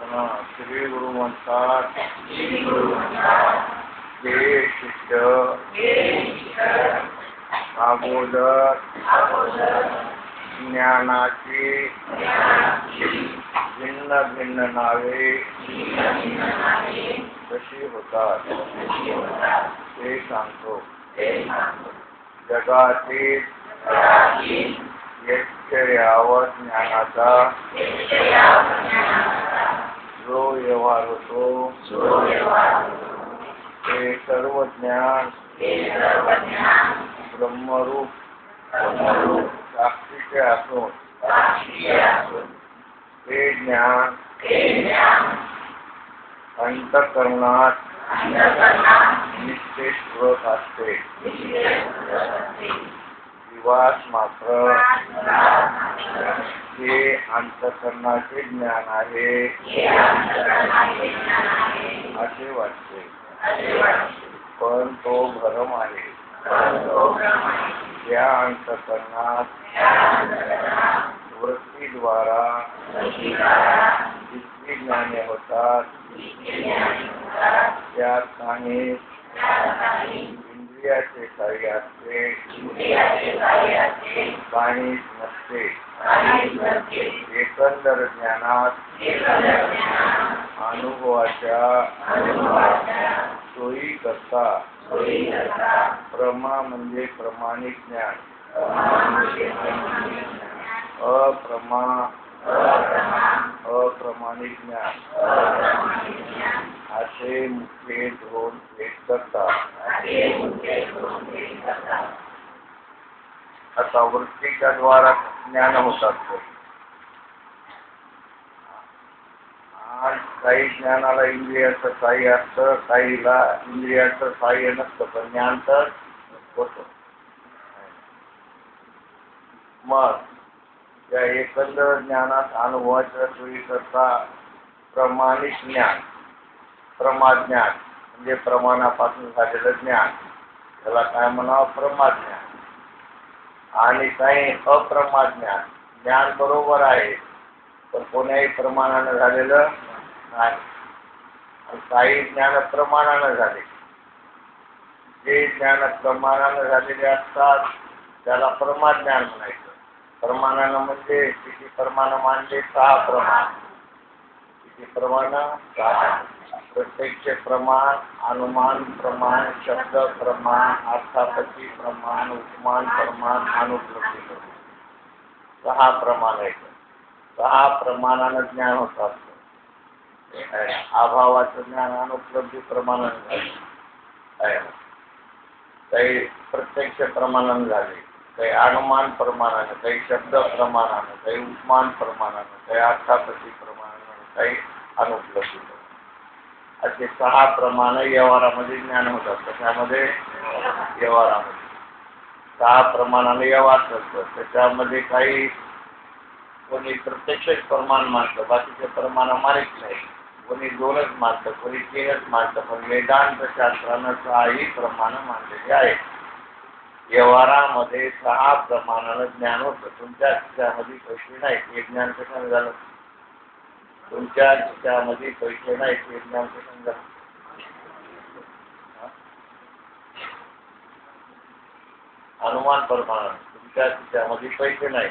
हा, श्री गुरु म्हणतात हे शिष्य अगोदर ज्ञानाची भिन्न भिन्न नावे कशी होतात? ते सांगतो. जगातील यक्षयावर ज्ञानाचा जो व्यवहार होतो ते सर्व ज्ञान ब्रह्मरूप साक्षीचे असून ते ज्ञान अंतकरणात निश्चित होत असते. दिवास मात्र हे अंतकरणाचे ज्ञान आहे. असे वाटते. पण तो भ्रम आहे. या अंतकरणात वृत्तीद्वारा जितकी ज्ञाने होतात त्यात काही इंद्रियाचे कार्य असते काहीच नसते एकंदर ज्ञानात अनुभवाच्या सोयी करता प्रमा म्हणजे प्रमाणित ज्ञान अप्रमा अप्रमाणिक ज्ञान. असे मुख्य दोन भेट करतात. आता वृत्तीच्या द्वारा ज्ञान होतात आज काही ज्ञानाला इंद्रियाचं सहाय्य असतं काहीला इंद्रियाचं सहाय्य नसतं पण ज्ञान तर होतं. मग या एकंदर ज्ञानात अनुभवाच्या सोयी करता प्रमाणित ज्ञान. प्रमाज्ञान म्हणजे प्रमाणापासून झालेलं ज्ञान. त्याला काय म्हणावं? प्रमाज्ञान. आणि काही अप्रमाज्ञान. ज्ञान ज्ञान बरोबर आहे पण कोण्याही प्रमाणानं झालेलं नाही. काही ज्ञान प्रमाणानं झाले. जे ज्ञान प्रमाणानं झालेले असतात त्याला प्रमाद ज्ञान म्हणायचं. प्रमाणानं म्हणजे किती प्रमाण मानले सहा प्रमाण। किती प्रमाण सहा प्रत्यक्ष प्रमाण अनुमान प्रमाण शब्द प्रमाण अर्थापती प्रमाण उपमान प्रमाण अनुपलब्धी सहा प्रमाण आहेत। सहा प्रमाणानं ज्ञान होत असतं अभावाचं ज्ञान अनुपलब्धी प्रमाणानं झाले. काही प्रत्यक्ष प्रमाणानं झाले. काही अनुमान प्रमाणानं काही शब्द प्रमाणानं काही उपमान प्रमाणानं काही अर्थापती प्रमाणानं काही अनुपलब्ध. असे सहा प्रमाण व्यवहारामध्ये ज्ञान होतात त्याच्यामध्ये व्यवहारामध्ये. सहा प्रमाणाने व्यवहार करतो. त्याच्यामध्ये काही कोणी प्रत्यक्ष प्रमाण मानतं बाकीचे प्रमाण मानित नाही. कोणी दोनच मानतं कोणी तीनच मानतं पण वेदांत शास्त्रानं सहाही प्रमाण मानलेले आहेत. व्यवहारामध्ये सहा प्रमाणानं ज्ञान होतं. तुमच्या त्यामध्ये पैसे नाही हे ज्ञान कशाने झालं? तुमच्या खिशामध्ये पैसे नाही ते ज्ञान कसं झालं? अनुमान प्रमाण तुमच्या खिशामध्ये पैसे नाही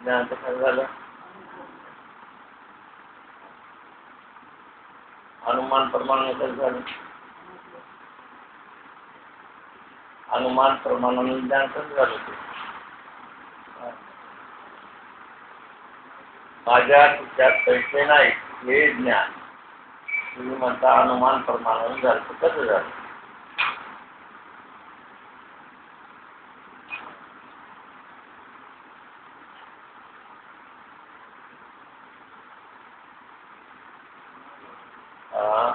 ज्ञान कसं झालं? अनुमान प्रमाण कसं झालं? अनुमान प्रमाणाने ज्ञान कसं झालं ते माझ्या खिशात पैसे नाही हे ज्ञान तुम्ही म्हणता अनुमान प्रमाणाने झालं कसं झालं हा.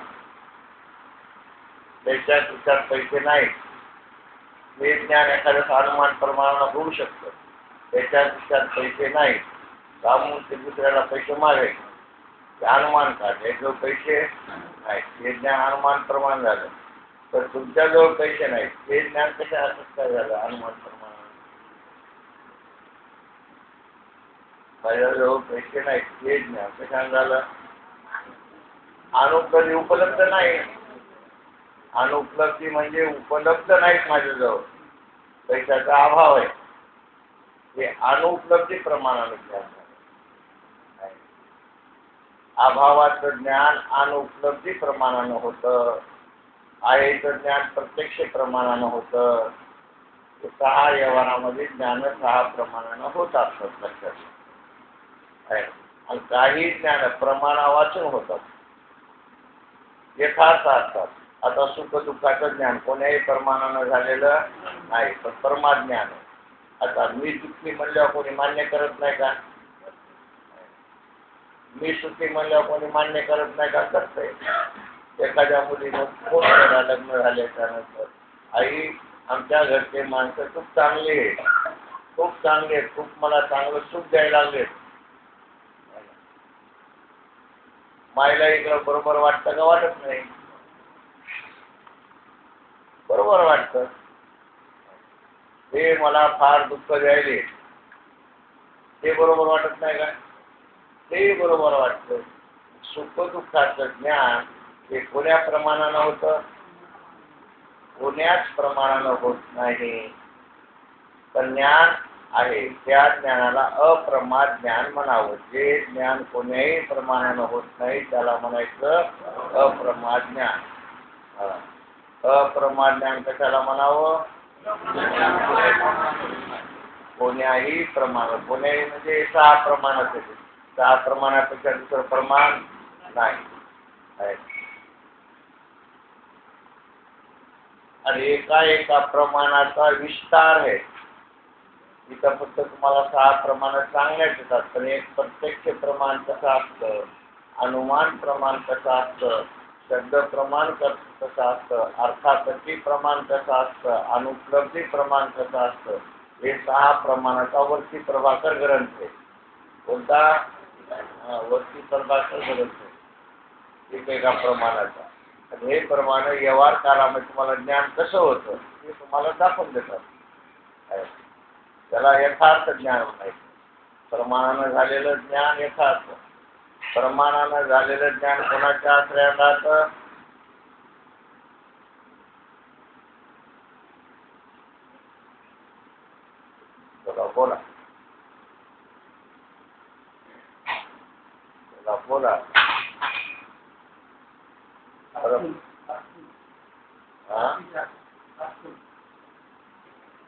त्याच्या खिशात पैसे नाही हे ज्ञान एखाद्या अनुमान प्रमाणाला होऊ शकतं. त्याच्या दिवसात पैसे नाही कामून ते दुसऱ्याला पैसे मागायचे ते अनुमान काढले. जो पैसे नाही हे ज्ञान अनुमान प्रमाण झालं. तर तुमच्याजवळ पैसे नाही ते ज्ञान कशा असं काय झालं? अनुमान प्रमाण. माझ्याजवळ पैसे नाही ते ज्ञान कशाने झालं? कधी उपलब्ध नाही. अनुपलब्धी म्हणजे उपलब्ध नाहीत माझ्याजवळ. पैशाचा अभाव आहे. हे अनुपलब्धी प्रमाणाने ज्ञान अभावाचं ज्ञान अनुपलब्धी प्रमाणानं होतं. आहेचं ज्ञान प्रत्यक्ष प्रमाणानं होतं. ते सहा व्यवहारामध्ये ज्ञान सहा प्रमाणानं होत असतात लक्षात आणि काही ज्ञान प्रमाणा वाचून होतात. यथार्थ असतात आता सुख दुःखाचं ज्ञान कोण्याही प्रमाणानं झालेलं नाही पण परमाज्ञान. आता मी दुःखी म्हणल्यावर कोणी मान्य करत नाही का? मी सुखी म्हणल्यावर कोणी मान्य करत नाही का? करते एखाद्या मुलीनं फोन केला लग्न झाल्याच्यानंतर आई आमच्या घरचे माणसं खूप चांगली आहेत. खूप चांगले आहेत. खूप मला चांगलं सुख द्यायला लागलेत. मायला इकडं बरोबर वाटतं का वाटत नाही? बरोबर वाटतं. हे मला फार दुःख द्यायले. ते बरोबर वाटत नाही का? ते बरोबर वाटतं. सुख दुःखाचं ज्ञान हे कोण्या प्रमाणानं होतं? कोण्याच प्रमाणानं होत नाही. पण ज्ञान आहे त्या ज्ञानाला अप्रमाद ज्ञान म्हणावं. जे ज्ञान कोण्याही प्रमाणानं होत नाही त्याला म्हणायचं अप्रमाद ज्ञान. हा. ज्ञान कशाला म्हणावं? कोण्याही प्रमाण कोण्याही म्हणजे सहा प्रमाणात येते सहा प्रमाणापेक्षा दुसरं प्रमाण नाही. आणि एका एका प्रमाणाचा विस्तार आहे. इथं फक्त तुम्हाला सहा प्रमाण सांगण्यात येतात पण एक प्रत्यक्ष प्रमाण कसं असतं? अनुमान प्रमाण कसं असतं? शब्द प्रमाण कसं असतं? अर्थापत्ती प्रमाण कसं असतं? अनुपलब्धी प्रमाण कसं असतं? हे सहा प्रमाणाचा वरती प्रभाकर ग्रंथ आहे. कोणता? वरती प्रभाकर ग्रंथ आहे. एकेका प्रमाणाचा. आणि हे प्रमाण व्यवहार काळामध्ये तुम्हाला ज्ञान कसं होतं ते तुम्हाला दाखवून देतात. त्याला यथार्थ ज्ञान म्हणायचं. प्रमाणानं झालेलं ज्ञान यथार्थ. प्रमाणानं झालेलं ज्ञान कोणाच्या आश्रयात राहतं बोला बोला. बोला बोला.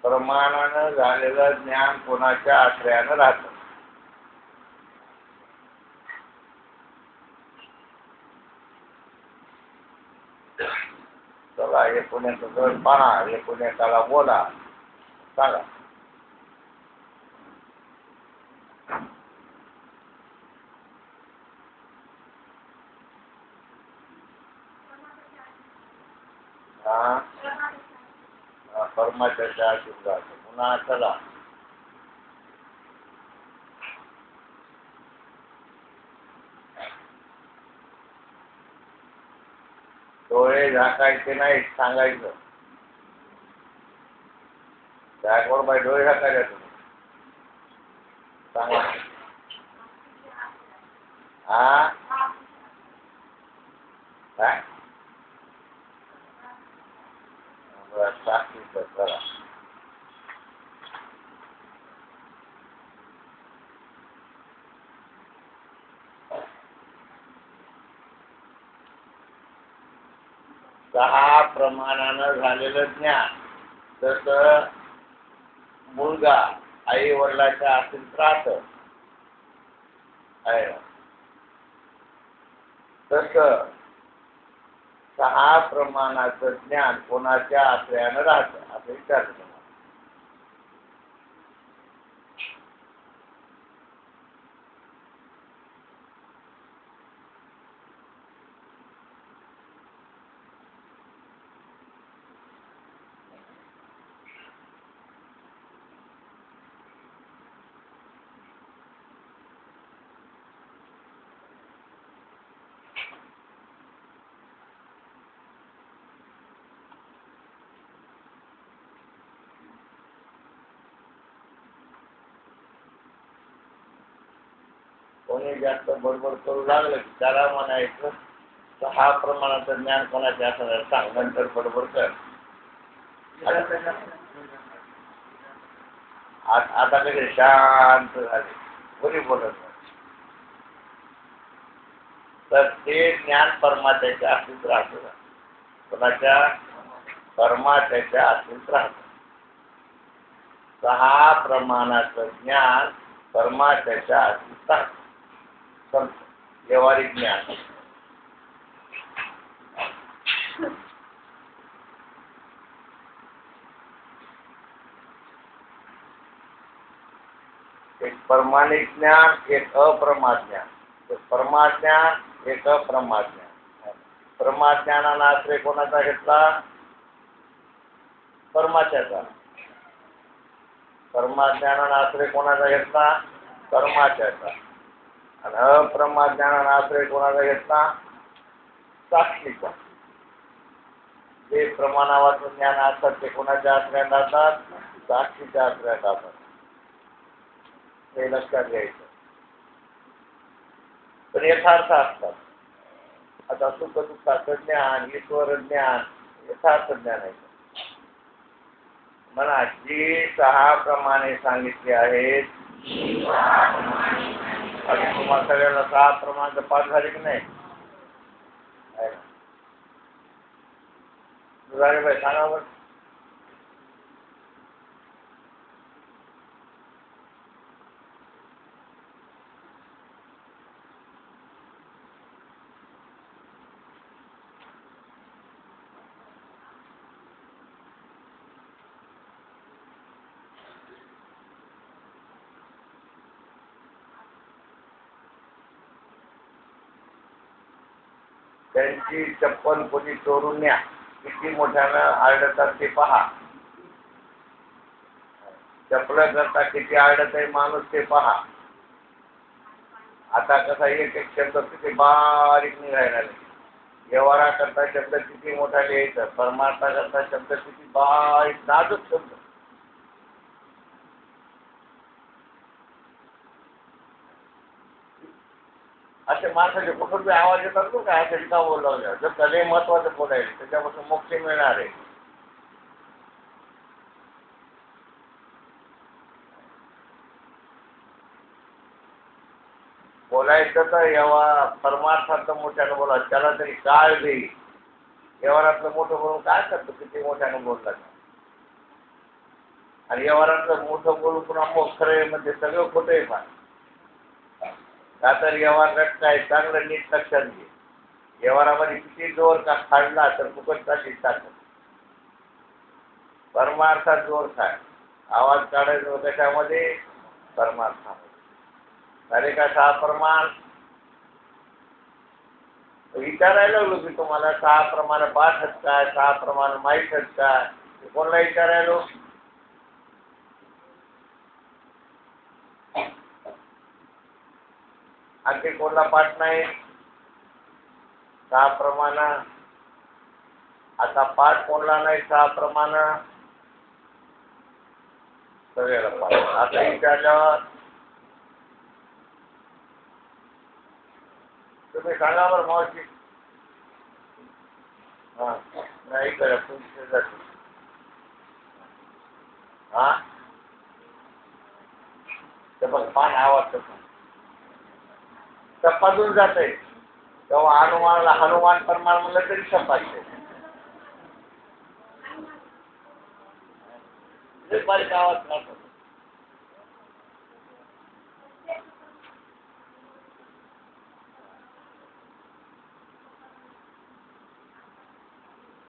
प्रमाणानं झालेलं ज्ञान कोणाच्या आश्रयानं राहतं? चला हे पुण्याचं घर पहा हे पुण्याच्याला बोला सांगा हा हा, परमात्याच्या आशीर्वाद पुन्हा चला डोळे झाकायचे नाही सांगायचं त्यावर बाई डोळे झाकायचे तुम्ही सांगा हा काय बरं, साक्षीचं सहा प्रमाणानं झालेलं ज्ञान. तस मुलगा आई वडिलाच्या आशीत राहत आहे. तस सहा प्रमाणाचं ज्ञान कोणाच्या आश्रयानं राहतं? असं विचारलं कोणी जास्त बडबड करू लागलं की त्याला म्हणायचं सहा प्रमाणाचं ज्ञान कोणाच्या असणार सांग नंतर बडबड कर. आता कसे शांत झाले. कोणी बोलत तर ते ज्ञान परमात्याच्या अस्तित्व राहत. कोणाच्या? परमात्याच्या अस्तित्व राहत. सहा प्रमाणाचं ज्ञान परमात्याच्या अस्तित्व राहत. संत व्यवहारिक ज्ञान. एक प्रमाणिक ज्ञान एक अप्रमाद ज्ञान. एक परमाज्ञान एक अप्रमाद ज्ञान. परमाज्ञानानं आश्रय कोणाचा घेतला? परमात्याचा परमाज्ञानानं आश्रय कोणाचा घेतला? कर्माच्याचा. आणि अप्रमाज्ञानानं आश्रय कोणाचा घेतला? साक्षीचा जे प्रमाणावाचं ज्ञान असतात ते कोणाच्या आश्रयात राहतात? साक्षीच्या आश्रयात राहतात. हे लक्षात घ्यायचं. पण यथार्थ असतात. आता सुख दुःखाचं ज्ञान ईश्वर ज्ञान यथार्थ ज्ञान आहे. म्हणा जी सहा प्रमाणे सांगितली आहेत आणि तुम्हाला सगळ्याला सहा प्रमाणाचं पाठ झाले की नाही? झाले बाई सांगा बरं. त्यांची चप्पल कोणी चोरून न्या. किती मोठ्यानं आरडतात ते पहा. चपला करता किती आरडत आहे माणूस ते पहा. आता कसा एक एक शब्द किती बारीक निघायला व्यवहारा व्यवहाराकरता शब्द किती मोठा लिहायचा परमार्थाकरता शब्द किती बारीक नाजूक शब्द. असे माणसाचे कुठून बी आवाज येतात ना काय असे का बोलवलं जर त्याला महत्वाचं बोलायचं त्याच्यापासून मुक्ती मिळणार आहे. बोलायचं तर व्यवहार परमार्थातलं मोठ्यानं बोला त्याला तरी काळ देईल. व्यवहारातलं मोठं बोलून काय करतो किती मोठ्यानं बोलला आणि व्यवहारातलं मोठं बोलून पुन्हा मोखरे म्हणजे सगळं खोटं आहे फार. का तर व्यवहार रट्ट आहे चांगलं नीट लक्षात घे. व्यवहारामध्ये किती जोर का खाडला तर फुकटचा टाकत परमार्थात जोर काय आवाज काढायचो कशामध्ये परमार्थामध्ये अरे का सहा प्रमाण? विचारायला लागलो की तुम्हाला सहा प्रमाण पाठ काय सहा प्रमाण माहीत काय? कोणाला विचारायलो? आणखी कोणला पाठ नाही? सहा प्रमाण. आता पाठ कोणला नाही सहा प्रमाण? सगळ्याला पाठ. आता विचारल्यावर तुम्ही सांगा बरं मावशी. हां नाही करा तुमची जाते हां? तर बघ पान आवाज सपाजून आहे तेव्हा हनुमानला हनुमान परमान म्हणलं तरी सपाजते लय बारीक आवाज